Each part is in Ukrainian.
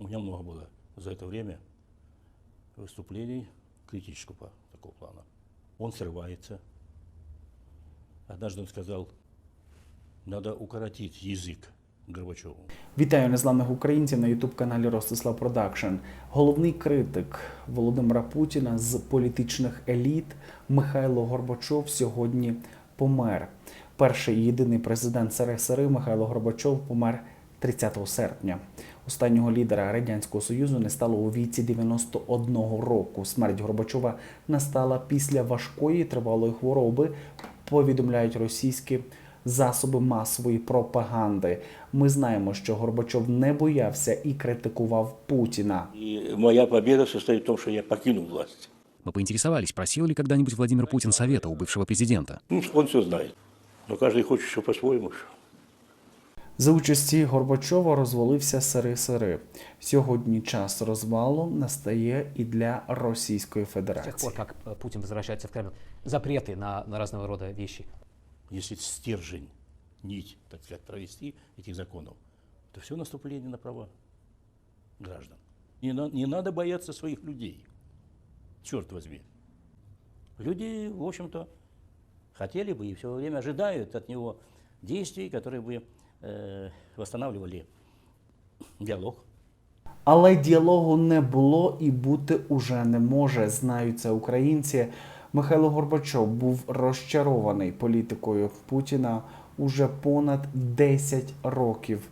У меня много было за это время выступлений критического пла- такого плана. Он срывается. Однажды он сказал, надо укоротить язык Горбачеву. Вітаю незламних українців на ютуб каналі Ростислав Продакшн. Головний критик Володимира Путіна з політичних еліт Михайло Горбачов сьогодні помер. Перший і єдиний президент СРСР Михайло Горбачов помер 30 серпня. Останнього лідера радянського союзу не стало у віці 91 року. Смерть Горбачова настала після важкої тривалої хвороби. Повідомляють російські засоби масової пропаганди. Ми знаємо, що Горбачов не боявся і критикував Путіна. И моя победа состоит в том, что я покинул власть. Мы поинтересовались, просил ли когда-нибудь Владимир Путин совета у бывшего президента. Ну, он все знает. Но каждый хочет еще по-своему. За участі Горбачова розвалився СРСР. Сьогодні час розвалу настає і для Російської С тех Федерації. пор, как э, Путин возвращается в Кремль, запреты на, на разного рода вещи. Если стержень, нить, так сказать, провести этих законов, то все наступление на права граждан. Не, на- не надо бояться своих людей. Черт возьми. Люди, в общем-то, хотели бы и все время ожидают от него действий, которые бы э, восстанавливали діалог. Але діалогу не було і бути уже не може. Знають це українці. Михайло Горбачов був розчарований політикою Путіна уже понад 10 років.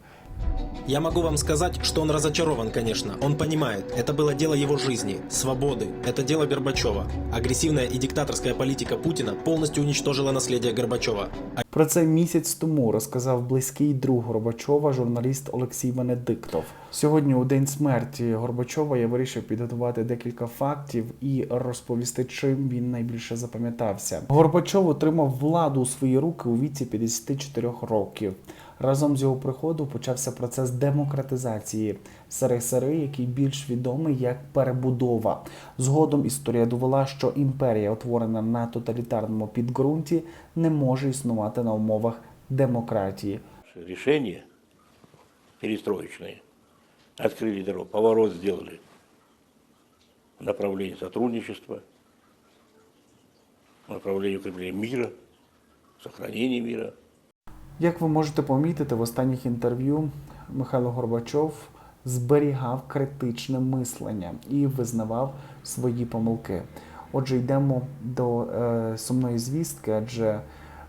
Я могу вам сказать, что он разочарован, конечно. Он понимает, это было дело его жизни, свободы. Это дело Горбачева. Агрессивная и диктаторская политика Путина полностью уничтожила наследие Горбачева. Про це місяць тому розказав близький друг Горбачова, журналіст Олексій Венедиктов. Сьогодні, у день смерті Горбачова, я вирішив підготувати декілька фактів і розповісти, чим він найбільше запам'ятався. Горбачов отримав владу у свої руки у віці 54 років. Разом з його приходу почався процес демократизації СРСР, який більш відомий як перебудова. Згодом історія довела, що імперія, утворена на тоталітарному підґрунті, не може існувати на умовах демократії. решения перестроечные открыли дорогу, поворот сделали в направлении сотрудничества, в направлении укрепления мира, сохранения мира. Як ви можете помітити, в останніх інтерв'ю Михайло Горбачов зберігав критичне мислення і визнавав свої помилки. Отже, йдемо до е, сумної звістки, адже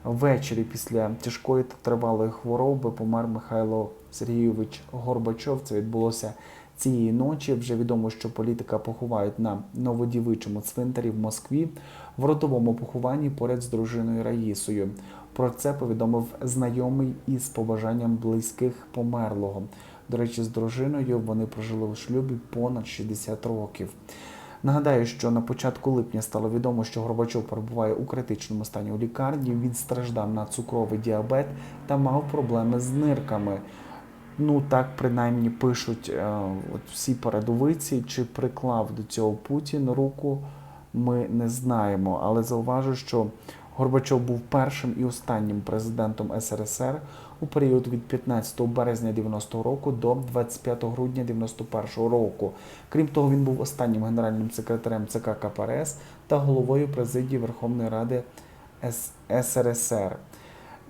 ввечері після тяжкої та тривалої хвороби помер Михайло Сергійович Горбачов. Це відбулося цієї ночі. Вже відомо, що політика поховають на новодівичому цвинтарі в Москві в родовому похованні поряд з дружиною Раїсою. Про це повідомив знайомий із побажанням близьких померлого. До речі, з дружиною вони прожили у шлюбі понад 60 років. Нагадаю, що на початку липня стало відомо, що Горбачов перебуває у критичному стані у лікарні. Він страждав на цукровий діабет та мав проблеми з нирками. Ну так принаймні пишуть е, от всі передовиці, чи приклав до цього Путін руку, ми не знаємо. Але зауважу, що Горбачов був першим і останнім президентом СРСР у період від 15 березня 90-го року до 25 грудня 91-го року. Крім того, він був останнім генеральним секретарем ЦК КПРС та головою президії Верховної Ради СРСР.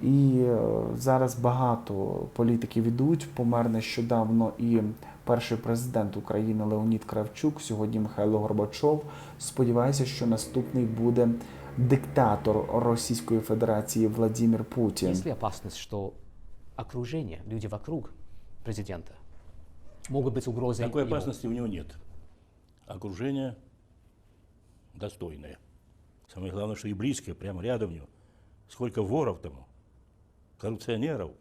І е, зараз багато політиків ідуть. Помер нещодавно і перший президент України Леонід Кравчук. Сьогодні Михайло Горбачов. Сподіваюся, що наступний буде диктатор Російської Федерації Владимир Путін. Есть ли опасность, что окружение, люди вокруг президента могут быть угрозой Такой ему? опасности у него нет. Окружение достойное. Самое главное, что и близкое, прямо рядом у него. Сколько воров там, коррупционеров.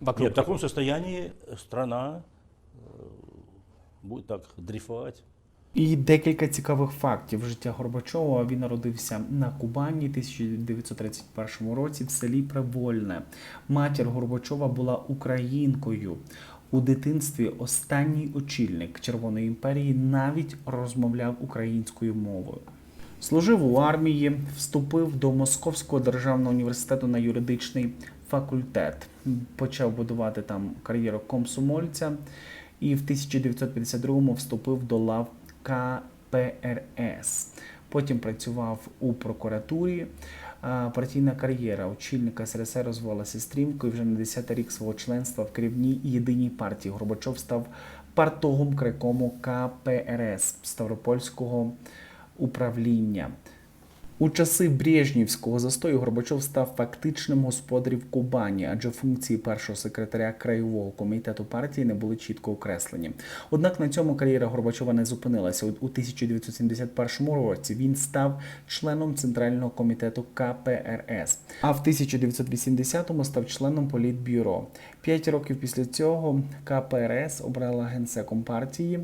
Вокруг Нет, в таком состоянии страна э, будет так дрейфовать. І декілька цікавих фактів життя Горбачова. Він народився на Кубані 1931 році в селі Привольне. Матір Горбачова була українкою. У дитинстві останній очільник Червоної імперії навіть розмовляв українською мовою. Служив у армії, вступив до Московського державного університету на юридичний факультет. Почав будувати там кар'єру комсомольця і в 1952-му вступив до лав КПРС. Потім працював у прокуратурі. Партійна кар'єра очільника СРСР розвивалася стрімко, і вже на 10-й рік свого членства в керівній єдиній партії Горбачов став партогом крикому КПРС Ставропольського управління. У часи Брежнівського застою Горбачов став фактичним господарем Кубані, адже функції першого секретаря краєвого комітету партії не були чітко окреслені. Однак на цьому кар'єра Горбачова не зупинилася. У 1971 році він став членом центрального комітету КПРС, а в 1980-му став членом політбюро. П'ять років після цього КПРС обрала генсеком партії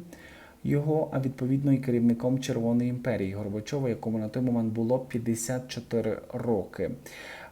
його, а відповідно і керівником Червоної імперії Горбачова, якому на той момент було 54 роки.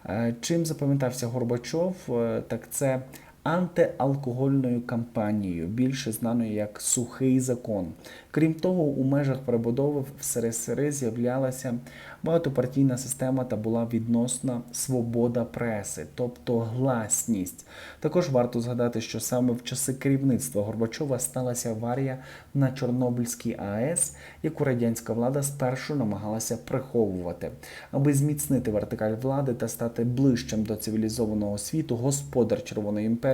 Е, Чим запам'ятався Горбачов? Е, Так це антиалкогольною кампанією, більше знаною як сухий закон. Крім того, у межах перебудови в СРСР з'являлася багатопартійна система та була відносна свобода преси, тобто гласність. Також варто згадати, що саме в часи керівництва Горбачова сталася аварія на Чорнобильській АЕС, яку радянська влада спершу намагалася приховувати. Аби зміцнити вертикаль влади та стати ближчим до цивілізованого світу, господар Червоної імперії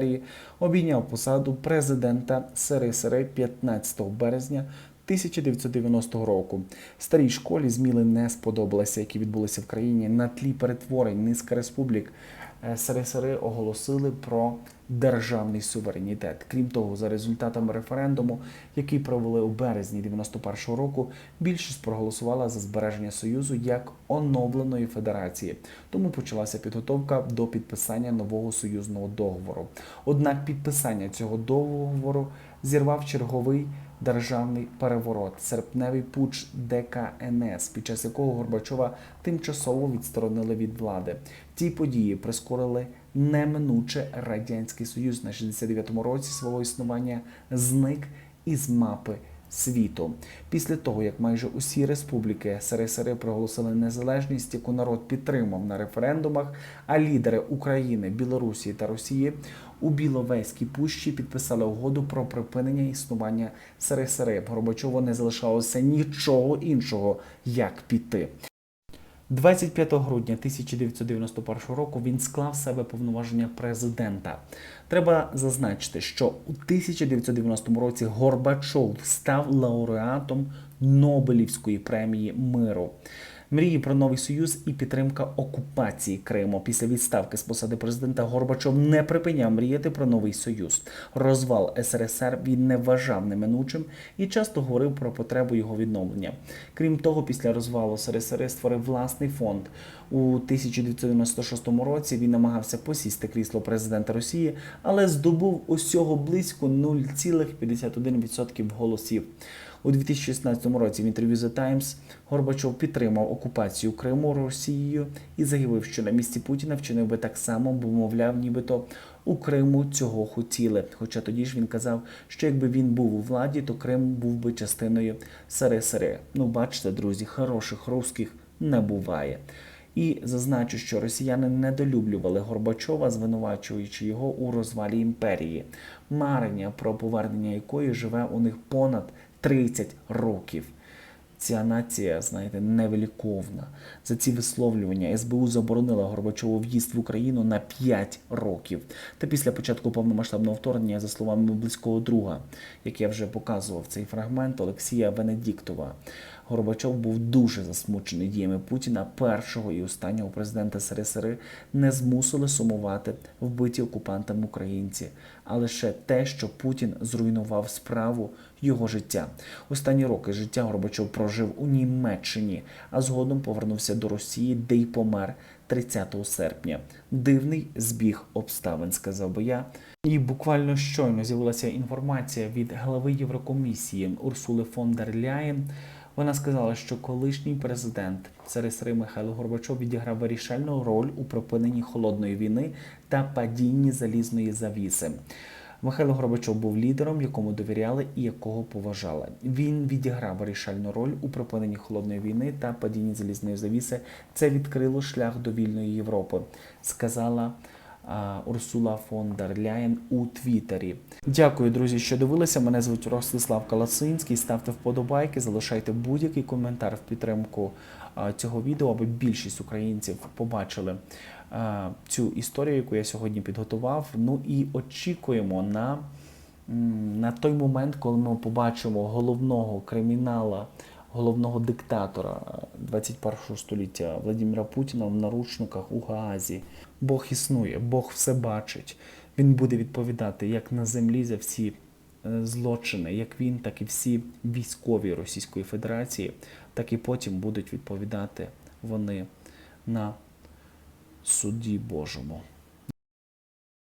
обійняв посаду президента СРСР 15 березня 1990 року. Старій школі зміни не сподобалися, які відбулися в країні на тлі перетворень низка республік. Е, СРСР оголосили про державний суверенітет. Крім того, за результатами референдуму, який провели у березні 91-го року, більшість проголосувала за збереження союзу як оновленої федерації. Тому почалася підготовка до підписання нового союзного договору. Однак підписання цього договору зірвав черговий державний переворот, серпневий пуч ДКНС, під час якого Горбачова тимчасово відсторонили від влади. Ті події прискорили неминуче радянський союз на 69-му році свого існування зник із мапи. Світу після того, як майже усі республіки СРСР проголосили незалежність, яку народ підтримав на референдумах, а лідери України, Білорусі та Росії у Біловезькій пущі підписали угоду про припинення існування СРСР. Горбачову не залишалося нічого іншого, як піти. 25 грудня 1991 року він склав себе повноваження президента. Треба зазначити, що у 1990 році Горбачов став лауреатом Нобелівської премії миру. Мрії про новий союз і підтримка окупації Криму. Після відставки з посади президента Горбачов не припиняв мріяти про новий союз. Розвал СРСР він не вважав неминучим і часто говорив про потребу його відновлення. Крім того, після розвалу СРСР створив власний фонд. У 1996 році він намагався посісти крісло президента Росії, але здобув усього близько 0,51% голосів. У 2016 році в інтерв'ю The Times Горбачов підтримав окупацію Криму Росією і заявив, що на місці Путіна вчинив би так само, бо мовляв, нібито у Криму цього хотіли. Хоча тоді ж він казав, що якби він був у владі, то Крим був би частиною СРСР. Ну, бачите, друзі, хороших русських не буває. І зазначу, що росіяни недолюблювали Горбачова, звинувачуючи його у розвалі імперії, марення про повернення якої живе у них понад 30 років. Ця нація, знаєте, невеликовна. За ці висловлювання СБУ заборонила Горбачову в'їзд в Україну на 5 років. Та після початку повномасштабного вторгнення, за словами близького друга, як я вже показував цей фрагмент, Олексія Венедіктова, Горбачов був дуже засмучений діями Путіна, першого і останнього президента СРСР не змусили сумувати вбиті окупантами українці, а лише те, що Путін зруйнував справу його життя. Останні роки життя Горбачов прожив у Німеччині, а згодом повернувся до Росії, де й помер 30 серпня. Дивний збіг обставин, сказав би я. І буквально щойно з'явилася інформація від голови Єврокомісії Урсули фон дер Ляєн. Вона сказала, що колишній президент СРСР Михайло Горбачов відіграв вирішальну роль у припиненні холодної війни та падінні залізної завіси. Михайло Горбачов був лідером, якому довіряли і якого поважали. Він відіграв вирішальну роль у припиненні холодної війни та падінні залізної завіси. Це відкрило шлях до вільної Європи, сказала Урсула фон дер Ляєн у Твіттері. Дякую, друзі, що дивилися. Мене звуть Ростислав Калацинський. Ставте вподобайки, залишайте будь-який коментар в підтримку цього відео, аби більшість українців побачили цю історію, яку я сьогодні підготував. Ну і очікуємо на, на той момент, коли ми побачимо головного кримінала, головного диктатора е, 21 століття Владимира Путіна в наручниках у Гаазі. Бог існує, Бог все бачить. Він буде відповідати як на землі за всі е, злочини, як він, так і всі військові Російської Федерації, так і потім будуть відповідати вони на суді Божому.